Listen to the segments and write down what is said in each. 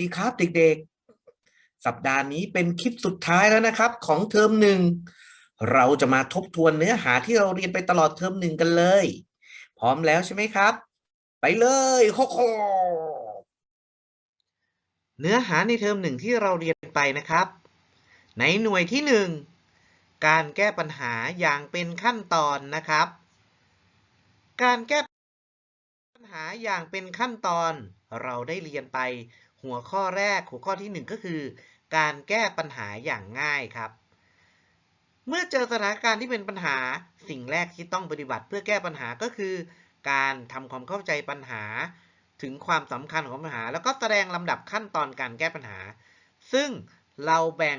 ดีครับเด็กๆ สัปดาห์นี้เป็นคลิปสุดท้ายแล้วนะครับ ของเทอมหนึ่ง เราจะมาทบทวนเนื้อหาที่เราเรียนไปตลอดเทอมหนึ่งกันเลย พร้อมแล้วใช่ไหมครับ ไปเลยโคโคเนื้อหาในเทอมหนึ่งที่เราเรียนไปนะครับ ในหน่วยที่หนึ่งการแก้ปัญหาอย่างเป็นขั้นตอนนะครับ การแก้ปัญหาอย่างเป็นขั้นตอนเราได้เรียนไป หัวข้อแรกหัวข้อที่หนึ่งก็คือ การแก้ปัญหาอย่างง่ายครับ เมื่อเจอสถานการณ์ที่เป็นปัญหาสิ่งแรกที่ต้องปฏิบัติเพื่อแก้ปัญหาก็คือ การทำความเข้าใจปัญหา ถึงความสำคัญของปัญหา แล้วก็แสดงลำดับขั้นตอนการแก้ปัญหา ซึ่งเราแบ่ง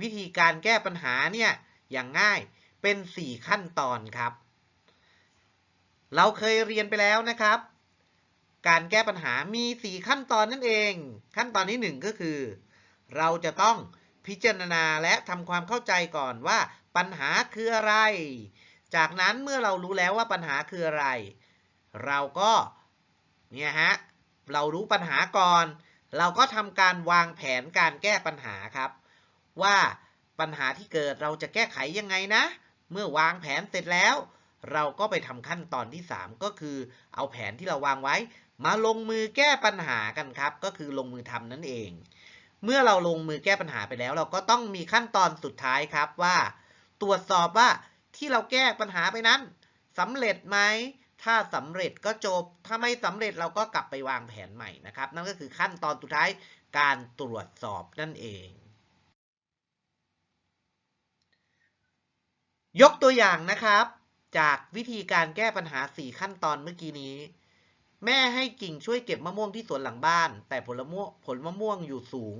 วิธีการแก้ปัญหาเนี่ยอย่างง่ายเป็น 4 ขั้นตอนครับ เราเคยเรียนไปแล้วนะครับ การแก้ปัญหามี 4 ขั้นตอนนั่นเอง ขั้นตอนที่ 1 ก็คือ เราจะต้องพิจารณาและทำความเข้าใจก่อนว่าปัญหาคืออะไร จากนั้นเมื่อเรารู้แล้วว่าปัญหาคืออะไร เราก็เนี่ยฮะเรารู้ปัญหาก่อน เราก็ทำการวางแผนการแก้ปัญหาครับ ว่าปัญหาที่เกิดเราจะแก้ไขยังไงนะ เมื่อวางแผนเสร็จแล้ว เราก็ไปทำขั้นตอนที่ 3 ก็คือ เอาแผนที่เราวางไว้ มาลงมือแก้ปัญหากันครับ ก็คือลงมือทำนั่นเอง เมื่อเราลงมือแก้ปัญหาไปแล้ว เราก็ต้องมีขั้นตอนสุดท้ายครับว่า ตรวจสอบว่าที่เราแก้ปัญหาไปนั้นสำเร็จไหมถ้าสำเร็จก็จบ ถ้าไม่สำเร็จเราก็กลับไปวางแผนใหม่นะครับ นั่นก็คือขั้นตอนสุดท้ายการตรวจสอบนั่นเอง ยกตัวอย่างนะครับ จากวิธีการแก้ปัญหา 4 ขั้นตอนเมื่อกี้นี้ แม่ให้กิ่งช่วยเก็บมะม่วงที่สวนหลังบ้าน แต่ผลมะม่วงผลมะม่วงอยู่สูง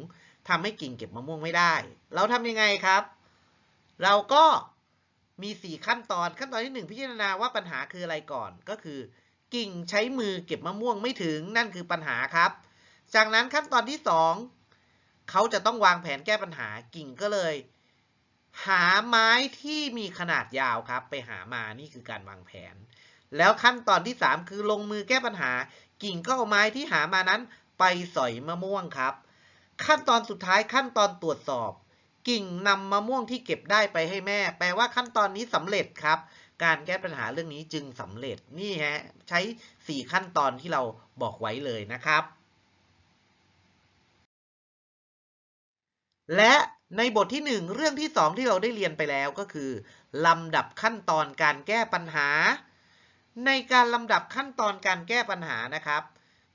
ทำให้กิ่งเก็บมะม่วงไม่ได้ เราทำยังไงครับ เราก็มี 4 ขั้นตอนขั้นตอนที่ 1 พิจารณาว่าปัญหาคืออะไรก่อนก็คือ กิ่งใช้มือเก็บมะม่วงไม่ถึงนั่นคือปัญหาครับ จากนั้นขั้นตอนที่ 2 เขาจะต้องวางแผนแก้ปัญหากิ่งก็เลย หาไม้ที่มีขนาดยาวครับ ไปหามานี่คือการวางแผน แล้วขั้นตอนที่ 3 คือลงมือแก้ปัญหา กิ่งก็เอาไม้ที่หามานั้น ไปสอยมะม่วงครับ ขั้นตอนสุดท้ายขั้นตอนตรวจสอบ กิ่งนำมะม่วงที่เก็บได้ไปให้แม่ แปลว่าขั้นตอนนี้สำเร็จครับ การแก้ปัญหาเรื่องนี้จึงสำเร็จนี่ฮะใช้ 4 ขั้นตอนที่เราบอกไว้เลยนะครับ และในบทที่ 1 เรื่องที่ 2 ที่เราได้เรียนไปแล้วก็คือลำดับขั้นตอนการแก้ปัญหา ในการลำดับขั้นตอนการแก้ปัญหานะครับ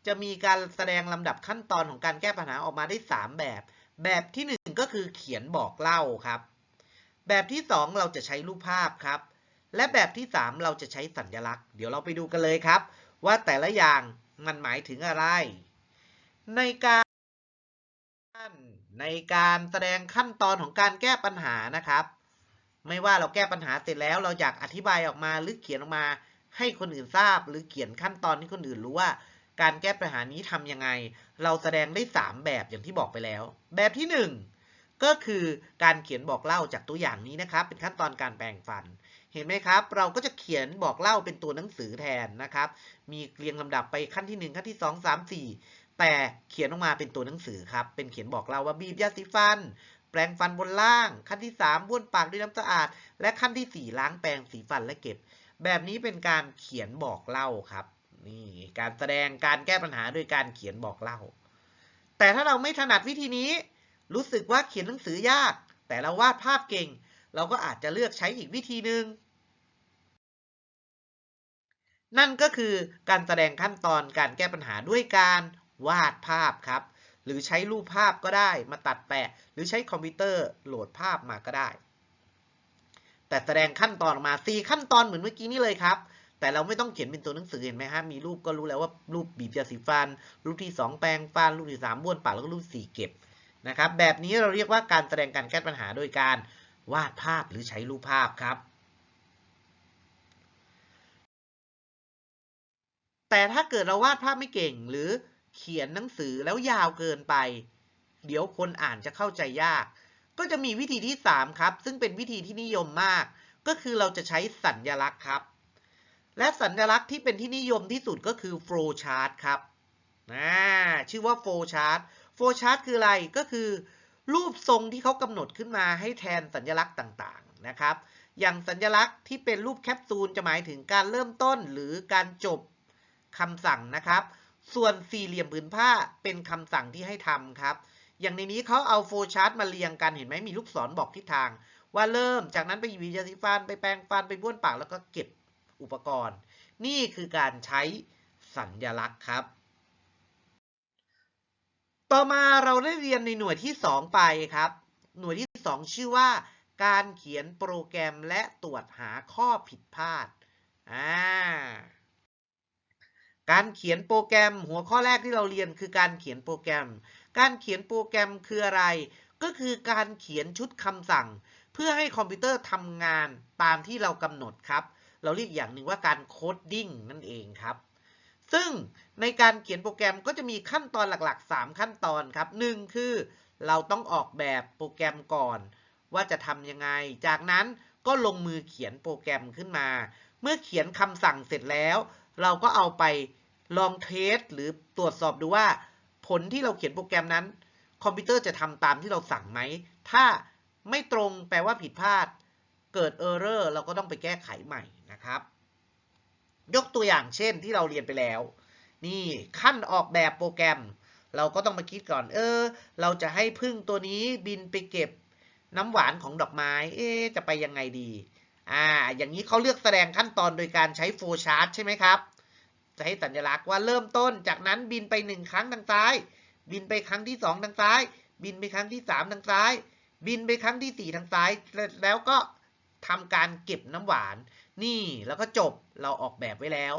จะมีการแสดงลำดับขั้นตอนของการแก้ปัญหาออกมาได้ 3 แบบ แบบที่ 1 ก็คือเขียนบอกเล่าครับ แบบที่ 2 เราจะใช้รูปภาพครับ และแบบที่ 3 เราจะใช้สัญลักษณ์ เดี๋ยวเราไปดูกันเลยครับ ว่าแต่ละอย่างมันหมายถึงอะไร ในการในการแสดงขั้นตอนของการแก้ปัญหานะครับ ไม่ว่าเราแก้ปัญหาเสร็จแล้วเราอยากอธิบายออกมาหรือเขียนออกมา ให้คนอื่นทราบ หรือเขียนขั้นตอนที่คนอื่นรู้ว่า การแก้ปัญหานี้ทำยังไง เราแสดงได้ 3 แบบอย่างที่บอกไปแล้ว แบบที่ 1 ก็คือการเขียนบอกเล่าจากตัวอย่างนี้นะครับ เป็นขั้นตอนการแปลงฟัน เห็นไหมครับ เราก็จะเขียนบอกเล่าเป็นตัวหนังสือแทนนะครับ มีเรียงลำดับไปขั้นที่ 1 ขั้นที่ 2 3 4 แต่เขียนออกมาเป็นตัวหนังสือครับ เป็นเขียนบอกเล่าว่าบีบยาสีฟันแปรงฟันบนล่าง ขั้นที่3บ้วนปากด้วยน้ำสะอาด และขั้นที่ 4 ล้างแปรงสีฟันและเก็บ แบบนี้เป็นการเขียนบอกเล่าครับนี่การแสดงการแก้ปัญหาโดยการเขียนบอกเล่า แต่ถ้าเราไม่ถนัดวิธีนี้ รู้สึกว่าเขียนหนังสือยาก แต่เราวาดภาพเก่ง เราก็อาจจะเลือกใช้อีกวิธีหนึ่งนั่นก็คือการแสดงขั้นตอนการแก้ปัญหาด้วยการวาดภาพครับ หรือใช้รูปภาพก็ได้มาตัดแปะ หรือใช้คอมพิวเตอร์โหลดภาพมาก็ได้ แต่แสดงขั้นตอนออกมา 4 ขั้นตอนเหมือนเมื่อกี้นี้เลยครับ แต่เราไม่ต้องเขียนเป็นตัวหนังสือเห็นไหมฮะมีรูปก็รู้แล้วว่ารูปบีบยาสีฟัน รูปที่ 2 แปรงฟัน รูปที่3บ้วนปากแล้วก็รูปที่4เก็บนะครับแบบนี้เราเรียกว่าการแสดงการแก้ปัญหาโดยการวาดภาพหรือใช้รูปภาพครับ แต่ถ้าเกิดเราวาดภาพไม่เก่งหรือเขียนหนังสือแล้วยาวเกินไป เดี๋ยวคนอ่านจะเข้าใจยาก ก็จะมีวิธีที่ 3 ครับ ซึ่งเป็นวิธีที่นิยมมาก ก็คือเราจะใช้สัญญลักษณ์ครับ และสัญลักษณ์ที่เป็นที่นิยมที่สุดก็คือ flow chart ครับชื่อว่า flow chart flow chart คืออะไรก็คือ รูปทรงที่เขากำหนดขึ้นมาให้แทนสัญลักษณ์ต่างๆนะครับ อย่างสัญลักษณ์ที่เป็นรูปแคปซูลจะหมายถึงการเริ่มต้นหรือการจบคำสั่งนะครับ ส่วนสี่เหลี่ยมผืนผ้าเป็นคำสั่งที่ให้ทำครับ อย่างในนี้เขาเอาโฟชาร์ตมาเรียงกันเห็นไหมมีลูกศรบอกทิศทาง ว่าเริ่มจากนั้นไปหวียาสีฟันไปแปรงฟันไปบ้วนปากแล้วก็เก็บอุปกรณ์ นี่คือการใช้สัญลักษณ์ครับ ต่อมาเราได้เรียนในหน่วยที่ 2 ไปครับ หน่วยที่ 2 ชื่อว่า การเขียนโปรแกรมและตรวจหาข้อผิดพลาดอ่าการเขียนโปรแกรมหัวข้อแรกที่เราเรียนคือการเขียนโปรแกรม การเขียนโปรแกรมคืออะไร ก็คือการเขียนชุดคำสั่ง เพื่อให้คอมพิวเตอร์ทำงานตามที่เรากำหนดครับ เราเรียกอย่างหนึ่งว่าการโคดดิ้งนั่นเองครับ ซึ่งในการเขียนโปรแกรมก็จะมีขั้นตอนหลักๆ 3 ขั้นตอนครับหนึ่งคือเราต้องออกแบบโปรแกรมก่อน ว่าจะทำยังไง จากนั้นก็ลงมือเขียนโปรแกรมขึ้นมา เมื่อเขียนคำสั่งเสร็จแล้ว เราก็เอาไปลองเทสหรือตรวจสอบดูว่า ผลที่เราเขียนโปรแกรมนั้น คอมพิวเตอร์จะทำตามที่เราสั่งไหม ถ้าไม่ตรงแปลว่าผิดพลาด เกิดเออร์เรอร์เราก็ต้องไปแก้ไขใหม่นะครับ ยกตัวอย่างเช่นที่เราเรียนไปแล้ว นี่ขั้นออกแบบโปรแกรม เราก็ต้องมาคิดก่อน เออ เราจะให้พึ่งตัวนี้บินไปเก็บน้ำหวานของดอกไม้ เอ๊จะไปยังไงดี อ่า อย่างนี้เขาเลือกแสดงขั้นตอนโดยการใช้โฟชาร์ตใช่ไหมครับ จะให้สัญลักษณ์ว่าเริ่มต้น จากนั้นบินไปหนึ่งครั้งทางซ้าย บินไปครั้งที่สองทางซ้าย บินไปครั้งที่สามทางซ้าย บินไปครั้งที่สี่ทางซ้าย แล้วก็ทำการเก็บน้ำหวาน นี่แล้วก็จบเราออกแบบไว้แล้ว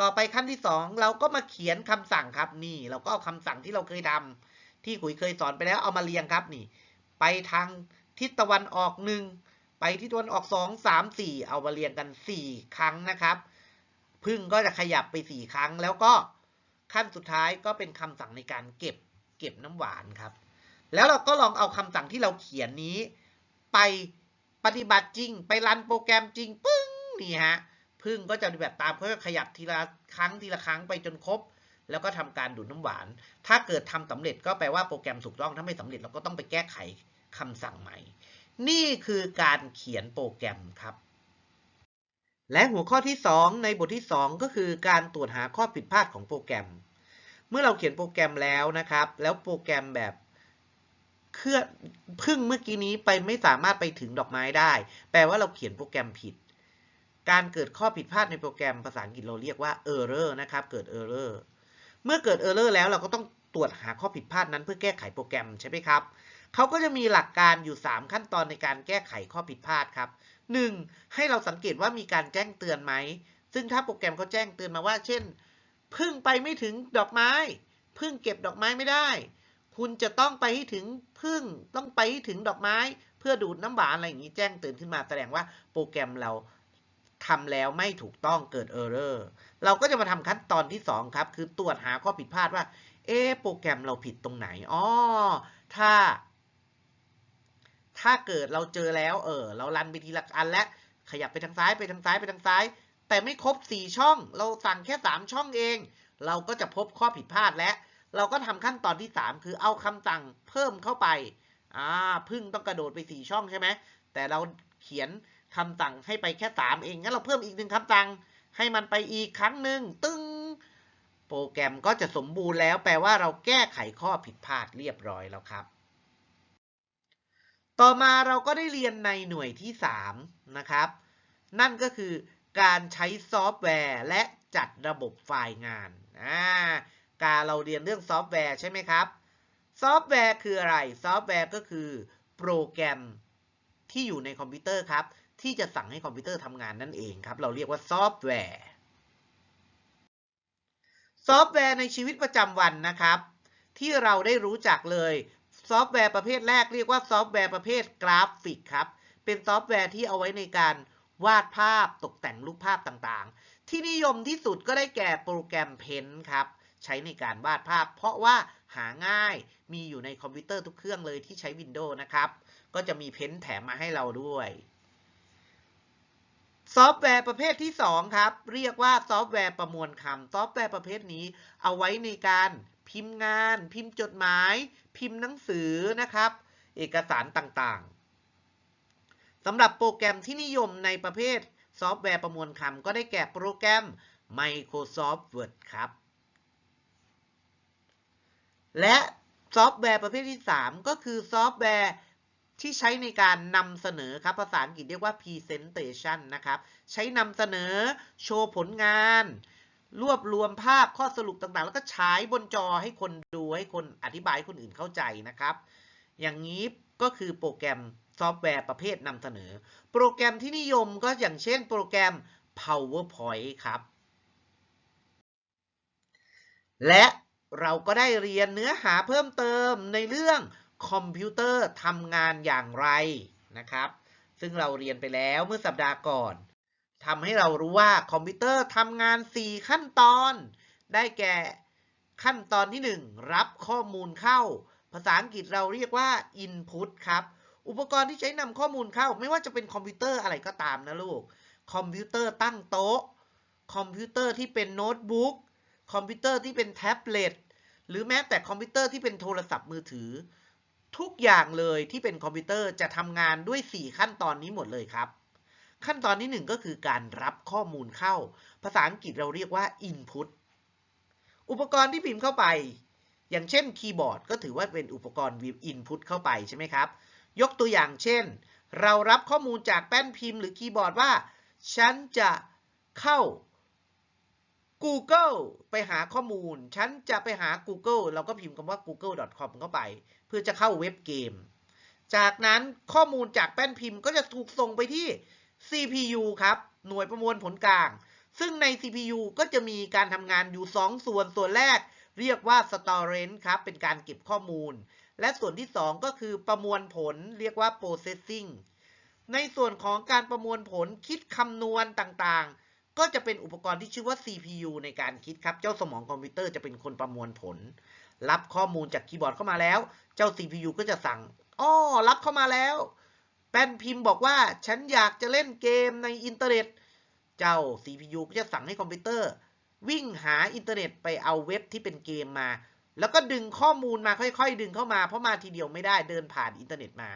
ต่อไปขั้นที่สองเราก็มาเขียนคำสั่งครับนี่ เราก็เอาคำสั่งที่เราเคยทำที่ขุยเคยสอนไปแล้วเอามาเรียงครับนี่ ไปทางทิศตะวันออกหนึ่งไปทิศตะวันออกสองสามสี่เอามาเรียงกันสี่ครั้งนะครับ พึ่งก็จะขยับไปสี่ครั้ง แล้วก็ขั้นสุดท้ายก็เป็นคำสั่งในการเก็บเก็บน้ำหวานครับ แล้วเราก็ลองเอาคำสั่งที่เราเขียนนี้ ไปปฏิบัติจริง ไปรันโปรแกรมจริงปึ้งนี่ฮะพึ่งก็จะปฏิบัติตามเขาจะขยับทีละครั้งทีละครั้งไปจนครบ แล้วก็ทำการดูดน้ำหวาน ถ้าเกิดทำสำเร็จก็แปลว่าโปรแกรมถูกต้องถ้าไม่สำเร็จเราก็ต้องไปแก้ไขคำสั่งใหม่ นี่คือการเขียนโปรแกรมครับ และหัวข้อที่ 2 ในบทที่ 2 ก็คือการตรวจหาข้อผิดพลาดของโปรแกรม เมื่อเราเขียนโปรแกรมแล้วนะครับ แล้วโปรแกรมแบบเคลื่อนพึ่งเมื่อกี้นี้ไปไม่สามารถไปถึงดอกไม้ได้ แปลว่าเราเขียนโปรแกรมผิด การเกิดข้อผิดพลาดในโปรแกรมภาษาอังกฤษเราเรียกว่า error นะครับ เกิด error เมื่อเกิด error แล้วเราก็ต้องตรวจหาข้อผิดพลาดนั้นเพื่อแก้ไขโปรแกรมใช่ไหมครับเขาก็จะมีหลักการอยู่ 3 ขั้นตอนในการแก้ไขข้อผิดพลาดครับ 1. ให้เราสังเกตว่ามีการแจ้งเตือนไหม ซึ่งถ้าโปรแกรมเขาแจ้งเตือนมาว่า เช่น พึ่งไปไม่ถึงดอกไม้ พึ่งเก็บดอกไม้ไม่ได้ คุณจะต้องไปให้ถึงพึ่งต้องไปให้ถึงดอกไม้ เพื่อดูดน้ำหวานอะไรอย่างนี้แจ้งเตือนขึ้นมาแสดงว่าโปรแกรมเราทำแล้วไม่ถูกต้องเกิดเออร์เรอร์เราก็จะมาทำขั้นตอนที่ 2 ครับ คือตรวจหาข้อผิดพลาดว่า เอ๊โปรแกรมเราผิดตรงไหนอ๋อถ้า ถ้าเกิดเราเจอแล้วเออเรารันไปทีละอันและขยับไปทางซ้ายไปทางซ้ายไปทางซ้าย แต่ไม่ครบ 4 ช่อง เราสั่งแค่ 3 ช่องเอง เราก็จะพบข้อผิดพลาดและ เราก็ทำขั้นตอนที่ 3 คือเอาคำสั่งเพิ่มเข้าไปอ่าพึ่งต้องกระโดดไป 4 ช่องใช่ไหมแต่เราเขียนคำสั่งให้ไปแค่ 3 เองงั้นเราเพิ่มอีกหนึ่งคำสั่งให้มันไปอีกครั้งหนึ่งตึ้งโปรแกรมก็จะสมบูรณ์แล้ว แปลว่าเราแก้ไขข้อผิดพลาดเรียบร้อยแล้วครับ ต่อมาเราก็ได้เรียนในหน่วยที่ 3 นะครับ นั่นก็คือการใช้ซอฟต์แวร์และจัดระบบไฟล์งานอ่าการเราเรียนเรื่องซอฟต์แวร์ใช่ไหมครับ ซอฟต์แวร์คืออะไร ซอฟต์แวร์ก็คือโปรแกรมที่อยู่ในคอมพิวเตอร์ครับ ที่จะสั่งให้คอมพิวเตอร์ทำงานนั่นเองครับ เราเรียกว่าซอฟต์แวร์ ซอฟต์แวร์ในชีวิตประจำวันนะครับ ที่เราได้รู้จักเลย ซอฟต์แวร์ประเภทแรกเรียกว่าซอฟต์แวร์ประเภทกราฟิกครับ เป็นซอฟต์แวร์ที่เอาไว้ในการวาดภาพตกแต่งรูปภาพต่างๆ ที่นิยมที่สุดก็ได้แก่โปรแกรมเพนครับ ใช้ในการวาดภาพ เพราะว่าหาง่ายมีอยู่ในคอมพิวเตอร์ทุกเครื่องเลยที่ใช้ Windows นะครับ ก็จะมีเพนแถมมาให้เราด้วยซอฟต์แวร์ประเภทที่ 2 ครับ เรียกว่าซอฟต์แวร์ประมวลคำซอฟต์แวร์ประเภทนี้เอาไว้ในการ พิมพ์งาน พิมพ์จดหมาย พิมพ์หนังสือนะครับ เอกสารต่างๆสำหรับโปรแกรมที่นิยมในประเภทซอฟต์แวร์ประมวลคำก็ได้แก่โปรแกรม Microsoft Word ครับ และซอฟต์แวร์ประเภทที่ 3 ก็คือซอฟต์แวร์ที่ใช้ในการนำเสนอครับภาษาอังกฤษเรียกว่า presentation นะครับ ใช้นำเสนอ โชว์ผลงาน รวบรวมภาพข้อสรุปต่างๆ แล้วก็ฉายบนจอให้คนดูให้คนอธิบายให้คนอื่นเข้าใจนะครับ อย่างนี้ก็คือโปรแกรมซอฟต์แวร์ประเภทนำเสนอ โปรแกรมที่นิยมก็อย่างเช่นโปรแกรม PowerPoint ครับ และเราก็ได้เรียนเนื้อหาเพิ่มเติมในเรื่องคอมพิวเตอร์ทำงานอย่างไรนะครับ ซึ่งเราเรียนไปแล้วเมื่อสัปดาห์ก่อน ทำให้เรารู้ว่าคอมพิวเตอร์ทำงาน 4 ขั้นตอน ได้แก่ขั้นตอนที่ 1 รับข้อมูลเข้า ภาษาอังกฤษเราเรียกว่า input ครับ อุปกรณ์ที่ใช้นำข้อมูลเข้า ไม่ว่าจะเป็นคอมพิวเตอร์อะไรก็ตามนะลูก คอมพิวเตอร์ตั้งโต๊ะ คอมพิวเตอร์ที่เป็นโน้ตบุ๊ก คอมพิวเตอร์ที่เป็นแท็บเล็ต หรือแม้แต่คอมพิวเตอร์ที่เป็นโทรศัพท์มือถือ ทุกอย่างเลยที่เป็นคอมพิวเตอร์จะทำงานด้วย 4 ขั้นตอนนี้หมดเลยครับ ขั้นตอนที่ 1 ก็คือการรับข้อมูลเข้า ภาษาอังกฤษเราเรียกว่า input อุปกรณ์ที่พิมพ์เข้าไป อย่างเช่นคีย์บอร์ดก็ถือว่าเป็นอุปกรณ์ input เข้าไปใช่ไหมครับ ยกตัวอย่างเช่น เรารับข้อมูลจากแป้นพิมพ์หรือคีย์บอร์ดว่า ฉันจะเข้า Google ไปหาข้อมูล ฉันจะไปหา Google เราก็พิมพ์คำว่า google.com เข้าไป เพื่อจะเข้าเว็บเกม จากนั้นข้อมูลจากแป้นพิมพ์ก็จะถูกส่งไปที่ CPU ครับ หน่วยประมวลผลกลาง ซึ่งใน CPU ก็จะมีการทำงานอยู่ 2 ส่วน ส่วนแรก เรียกว่า storage ครับ เป็นการเก็บข้อมูล และส่วนที่ 2 ก็คือประมวลผล เรียกว่า processing ในส่วนของการประมวลผลคิดคำนวณต่างๆ ก็จะเป็นอุปกรณ์ที่ชื่อว่า CPU ในการคิดครับ เจ้าสมองคอมพิวเตอร์จะเป็นคนประมวลผล รับข้อมูลจากคีย์บอร์ดเข้ามาแล้ว เจ้า CPU ก็จะสั่ง อ้อ รับเข้ามาแล้ว แป้นพิมพ์บอกว่าฉันอยากจะเล่นเกมในอินเทอร์เน็ต เจ้า CPU ก็จะสั่งให้คอมพิวเตอร์ วิ่งหาอินเทอร์เน็ตไปเอาเว็บที่เป็นเกมมา แล้วก็ดึงข้อมูลมาค่อยๆ ดึงเข้ามาเพราะมาทีเดียวไม่ได้เดินผ่านอินเทอร์เน็ตมา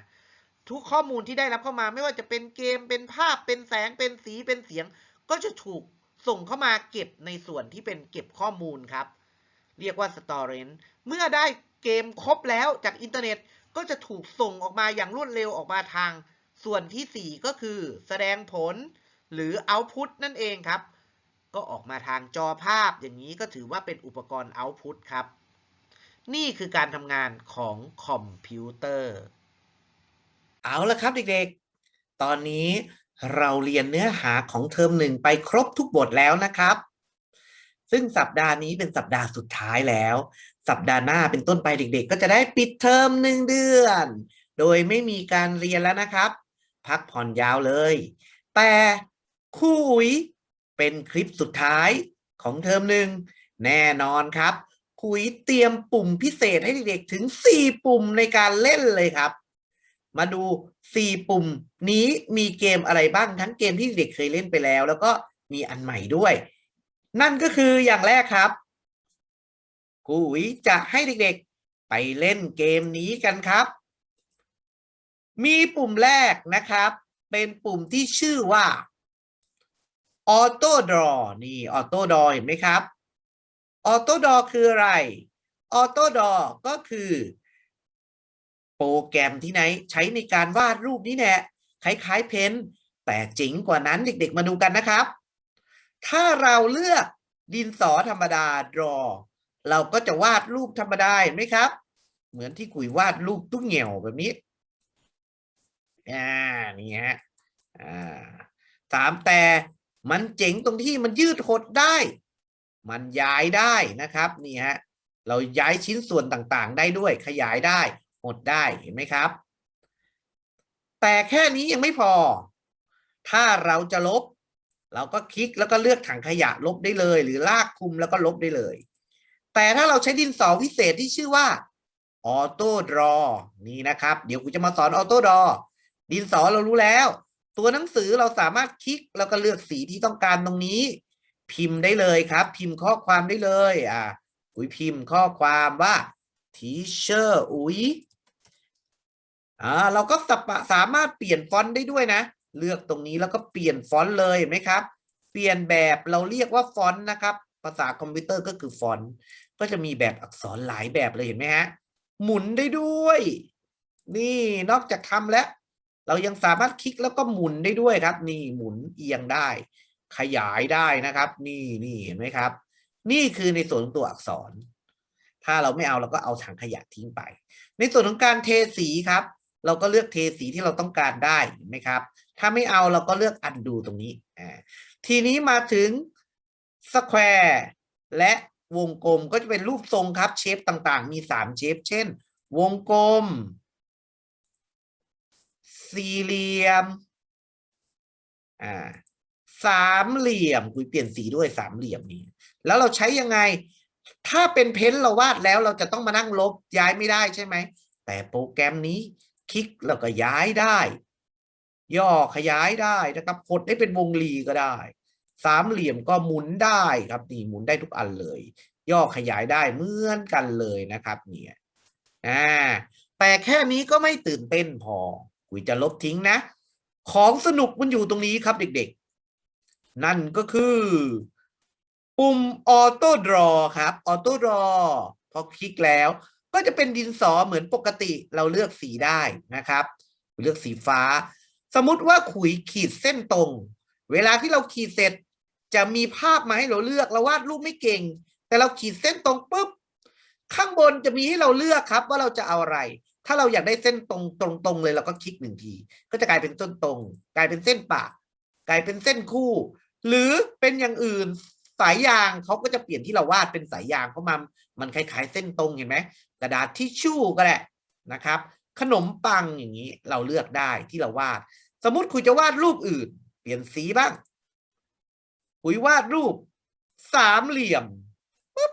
ทุกข้อมูลที่ได้รับเข้ามาไม่ว่าจะเป็นเกมเป็นภาพเป็นแสงเป็นสีเป็นเสียง ก็จะถูกส่งเข้ามาเก็บในส่วนที่เป็นเก็บข้อมูลครับ เรียกว่า storage เมื่อได้เกมครบแล้วจากอินเทอร์เน็ต ก็จะถูกส่งออกมาอย่างรวดเร็วออกมาทาง ส่วนที่ 4 ก็คือแสดงผลหรือ output นั่นเองครับ ก็ออกมาทางจอภาพอย่างนี้ก็ถือว่าเป็นอุปกรณ์ output ครับ นี่คือการทำงานของคอมพิวเตอร์ เอาละครับเด็กๆ ตอนนี้เราเรียนเนื้อหาของเทอมหนึ่งไปครบทุกบทแล้วนะครับ ซึ่งสัปดาห์นี้เป็นสัปดาห์สุดท้ายแล้ว สัปดาห์หน้าเป็นต้นไปเด็ก ๆ ก็จะได้ปิดเทอมหนึ่งเดือน โดยไม่มีการเรียนแล้วนะครับ พักผ่อนยาวเลย แต่ครูอุ๋ยเป็นคลิปสุดท้ายของเทอมหนึ่งแน่นอนครับคุยเตรียมปุ่มพิเศษให้เด็กๆถึง 4 ปุ่มในการเล่นเลยครับ มาดู 4 ปุ่มนี้มีเกมอะไรบ้างทั้งเกมที่เด็กเคยเล่นไปแล้ว แล้วก็มีอันใหม่ด้วย นั่นก็คืออย่างแรกครับ ครูอุ๋ยจะให้เด็กๆ ไปเล่นเกมนี้กันครับ มีปุ่มแรกนะครับ เป็นปุ่มที่ชื่อว่า Auto Draw นี่ Auto Draw เห็นไหมครับ Auto Draw คืออะไร Auto Draw ก็คือ โปรแกรมที่ไหนใช้ในการวาดรูปนี้แหละคล้ายๆ เพนแต่เจ๋งกว่านั้นเด็กๆ มาดูกันนะครับ ถ้าเราเลือกดินสอธรรมดา draw เราก็จะวาดรูปธรรมดาเห็นไหมครับ เหมือนที่กุยวาดรูปตุ้งเหี่ยวแบบนี้อ่านี่ฮะอ่าสามแต่มันเจ๋งตรงที่มันยืดหดได้ มันย้ายได้นะครับนี่ฮะเราย้ายชิ้นส่วนต่างๆ ได้ด้วยขยายได้หดได้เห็นไหมครับ แต่แค่นี้ยังไม่พอ ถ้าเราจะลบ เราก็คลิกแล้วก็เลือกถังขยะลบได้เลย หรือลากคุมแล้วก็ลบได้เลย แต่ถ้าเราใช้ดินสอพิเศษที่ชื่อว่าออโต้ดรอนี่นะครับ เดี๋ยวกูจะมาสอนออโต้ดรอดินสอเรารู้แล้ว ตัวหนังสือเราสามารถคลิกแล้วก็เลือกสีที่ต้องการตรงนี้ พิมพ์ได้เลยครับ พิมพ์ข้อความได้เลยอ่าอุ๋ยพิมพ์ข้อความว่า teacher อุ๋ยอ่าเราก็สปะสามารถเปลี่ยนฟอนต์ได้ด้วยนะ เลือกตรงนี้แล้วก็เปลี่ยนฟอนต์เลยเห็นไหมครับ เปลี่ยนแบบเราเรียกว่าฟอนต์นะครับ ภาษาคอมพิวเตอร์ก็คือฟอนต์ ก็จะมีแบบอักษรหลายแบบเลยเห็นไหมฮะ หมุนได้ด้วย นี่นอกจากทำแล้ว เรายังสามารถคลิกแล้วก็หมุนได้ด้วยครับ นี่หมุนเอียงได้ ขยายได้นะครับ นี่นี่เห็นไหมครับ นี่คือในส่วนของตัวอักษร ถ้าเราไม่เอาเราก็เอาถังขยะทิ้งไป ในส่วนของการเทสีครับ เราก็เลือกเทสีที่เราต้องการได้เห็นไหมครับ ถ้าไม่เอาเราก็เลือกอันดูตรงนี้อ่าทีนี้มาถึงสแควร์และ วงกลมก็จะเป็นรูปทรงครับเชฟต่างๆ มีสามเชฟเช่น วงกลม สี่เหลี่ยมอ่าสามเหลี่ยมคุยเปลี่ยนสีด้วยสามเหลี่ยมนี้ แล้วเราใช้ยังไง ถ้าเป็นเพ้นท์เราวาดแล้วเราจะต้องมานั่งลบย้ายไม่ได้ใช่ไหม แต่โปรแกรมนี้คลิกแล้วก็ย้ายได้ ย่อขยายได้นะครับกดให้เป็นวงรีก็ได้ สามเหลี่ยมก็หมุนได้ครับนี่หมุนได้ทุกอันเลย ย่อขยายได้เหมือนกันเลยนะครับเนี่ยอ่าแต่แค่นี้ก็ไม่ตื่นเต้นพอคุยจะลบทิ้งนะ ของสนุกมันอยู่ตรงนี้ครับเด็กๆ นั่นก็คือ ปุ่มออโต้ดรอครับออโต้ดรอพอคลิกแล้วก็จะเป็นดินสอเหมือนปกติเราเลือกสีได้นะครับ เลือกสีฟ้า สมมติว่าขุยขีดเส้นตรง เวลาที่เราขีดเสร็จ จะมีภาพมาให้เราเลือกเราวาดรูปไม่เก่ง แต่เราขีดเส้นตรงปุ๊บข้างบนจะมีให้เราเลือกครับ ว่าเราจะเอาอะไร ถ้าเราอยากได้เส้นตรงตรงตรงเลยเราก็คลิกหนึ่งที ก็จะกลายเป็นต้นตรง กลายเป็นเส้นปากกลายเป็นเส้นคู่ หรือเป็นอย่างอื่นสายยางเขาก็จะเปลี่ยนที่เราวาดเป็นสายยางเข้าะมามันคล้ายๆ เส้นตรงเห็นไหมกระดาษทิชชู่ก็แหละนะครับ ขนมปังอย่างนี้เราเลือกได้ที่เราวาด สมมุติคุณจะวาดรูปอื่น เปลี่ยนสีบ้าง คุยวาดรูปสามเหลี่ยมปุ๊บ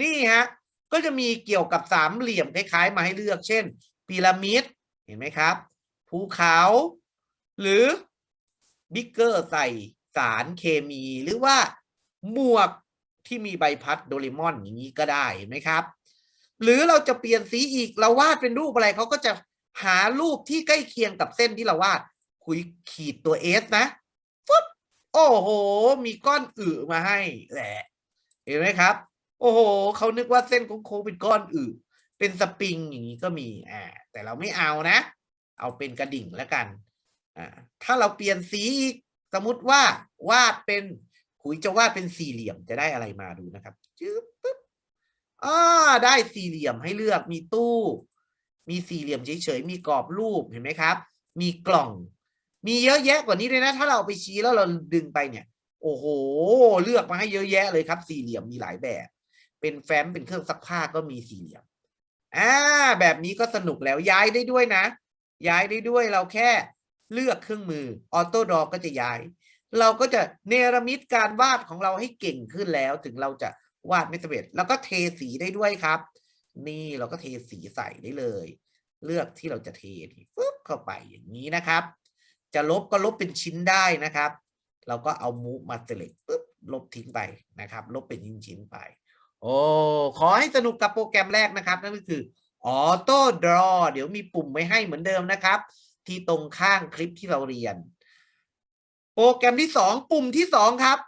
นี่ฮะก็จะมีเกี่ยวกับสามเหลี่ยมคล้ายๆมาให้เลือก เช่นพีระมิดเห็นไหมครับภูเขา หรือบิ๊กเกอร์ใส่สารเคมี หรือว่าหมวกที่มีใบพัดโดเรมอนอย่างนี้ก็ได้เห็นไหมครับ หรือเราจะเปลี่ยนสีอีกเราวาดเป็นรูปอะไรเขาก็จะหารูปที่ใกล้เคียงกับเส้นที่เราวาดคุยขีดตัวเอสนะ อ้โห มีก้อนอึมาให้แหละเห็นไหมครับ โอ้โหเขานึกว่าเส้นโค้งเป็นก้อนอึเป็นสปริงอย่างนี้ก็มีอ่าแต่เราไม่เอานะ เอาเป็นกระดิ่งแล้วกันอ่าถ้าเราเปลี่ยนสีอีกสมมติว่าวาดเป็นคุยจะวาดเป็นสี่เหลี่ยมจะได้อะไรมาดูนะครับจึ๊บปึ๊บอ่าได้สี่เหลี่ยมให้เลือกมีตู้ มีสี่เหลี่ยมเฉยๆมีกรอบรูปเห็นไหมครับ มีกล่อง มีเยอะแยะกว่านี้เลยนะ ถ้าเราเอาไปชี้แล้วเราดึงไปเนี่ย โอ้โห เลือกมาให้เยอะแยะเลยครับ สี่เหลี่ยมมีหลายแบบ เป็นแฟ้มเป็นเครื่องซักผ้าก็มีสี่เหลี่ยมอ่าแบบนี้ก็สนุกแล้วย้ายได้ด้วยนะ ย้ายได้ด้วยเราแค่เลือกเครื่องมือออโต้ดอก็จะย้าย เราก็จะเนรมิตการวาดของเราให้เก่งขึ้นแล้ว ถึงเราจะวาดไม่สำเร็จแล้วก็เทสีได้ด้วยครับ นี่เราก็เทสีใส่ได้เลย เลือกที่เราจะเทนี่ปึ๊บเข้าไปอย่างนี้นะครับ จะลบก็ลบเป็นชิ้นได้นะครับ เราก็เอามูฟมาเสล็กปุ๊บลบทิ้งไปนะครับ ลบเป็นชิ้นๆไป โอ้ขอให้สนุกกับโปรแกรมแรกนะครับ นั่นก็คือ Auto Draw เดี๋ยวมีปุ่มไว้ให้เหมือนเดิมนะครับ ที่ตรงข้างคลิปที่เราเรียน โปรแกรมที่สองปุ่มที่สองครับ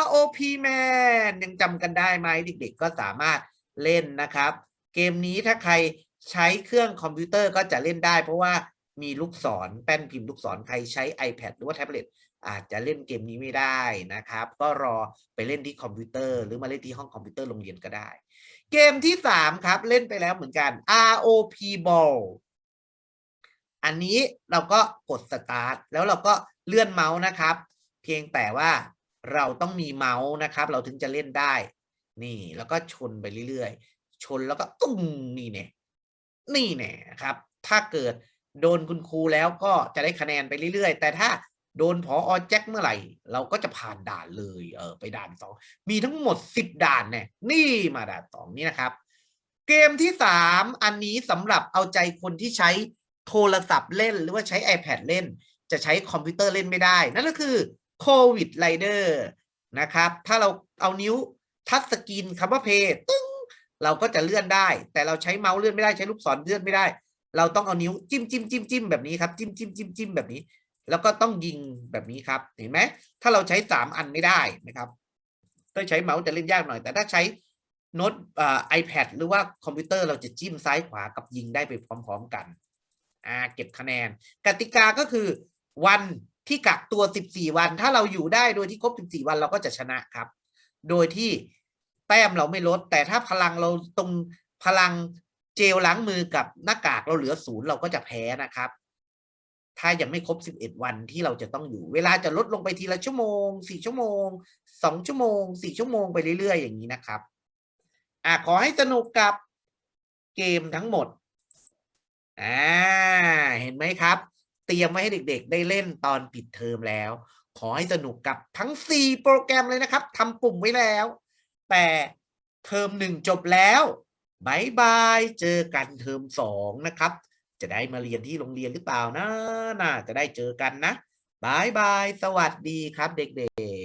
ROP Man ยังจำกันได้ไหมเด็กๆ ก็สามารถเล่นนะครับ เกมนี้ถ้าใครใช้เครื่องคอมพิวเตอร์ก็จะเล่นได้ เพราะว่า มีลูกศรแป้นพิมพ์ลูกศรใครใช้ iPad หรือว่าแท็บเล็ตอาจจะเล่นเกมนี้ไม่ได้นะครับ ก็รอไปเล่นที่คอมพิวเตอร์ หรือมาเล่นที่ห้องคอมพิวเตอร์โรงเรียนก็ได้ เกมที่สามครับเล่นไปแล้วเหมือนกัน ROP Ball อันนี้เราก็กดสตาร์ทแล้วเราก็เลื่อนเมาส์นะครับ เพียงแต่ว่าเราต้องมีเมาส์นะครับ เราถึงจะเล่นได้ นี่แล้วก็ชนไปเรื่อยๆ ชนแล้วก็ตุ้งนี่เนี่ยนี่แน่ครับ ถ้าเกิด โดนคุณครูแล้วก็จะได้คะแนนไปเรื่อยๆ แต่ถ้าโดนพออแจ็คเมื่อไหร่ เราก็จะผ่านด่านเลยเออไปด่านสองมีทั้งหมดสิบด่านเนี่ยนี่มาด่านสองนี่นะครับ เกมที่สามอันนี้สำหรับเอาใจคนที่ใช้โทรศัพท์เล่นหรือว่าใช้ iPad เล่น จะใช้คอมพิวเตอร์เล่นไม่ได้ นั่นก็คือโควิดไรเดอร์นะครับ ถ้าเราเอานิ้วทัชสกรีนคำว่าเพย์ตึ้งเราก็จะเลื่อนได้ แต่เราใช้เมาส์เลื่อนไม่ได้ใช้ลูกศรเลื่อนไม่ได้ เราต้องเอานิ้วจิ้มจิ้มจิ้มจิ้มแบบนี้ครับจิ้มจิ้มจิ้มจิ้มแบบนี้ แล้วก็ต้องยิงแบบนี้ครับ เห็นไหมถ้าเราใช้สามอันไม่ได้นะครับถ้าใช้เมาส์จะเล่นยากหน่อย แต่ถ้าใช้โน้ตอ่า iPad หรือว่าคอมพิวเตอร์เราจะจิ้มซ้ายขวากับยิงได้ไปพร้อม ๆกันอ่าเก็บคะแนน กติกาก็คือวันที่กักตัว 14 วัน ถ้าเราอยู่ได้โดยที่ครบ 14 วันเราก็จะชนะครับ โดยที่แต้มเราไม่ลด แต่ถ้าพลังเราตรงพลัง เจลล้างมือกับหน้ากากเราเหลือศูนย์เราก็จะแพ้นะครับ ถ้ายังไม่ครบ 11 วันที่เราจะต้องอยู่ เวลาจะลดลงไปทีละชั่วโมง 4 ชั่วโมง 2 ชั่วโมง 4 ชั่วโมงไปเรื่อยๆ อย่างนี้นะครับอะขอให้สนุกกับเกมทั้งหมดอ่าเห็นไหมครับ เตรียมไว้ให้เด็กๆ ได้เล่นตอนปิดเทอมแล้ว ขอให้สนุกกับทั้ง 4 โปรแกรมเลยนะครับทำปุ่มไว้แล้ว แต่เทอมหนึ่งจบแล้ว บายบาย เจอกันเทอมสองนะครับ จะได้มาเรียนที่โรงเรียนหรือเปล่านะน่าจะได้เจอกันนะบายบาย สวัสดีครับเด็กๆ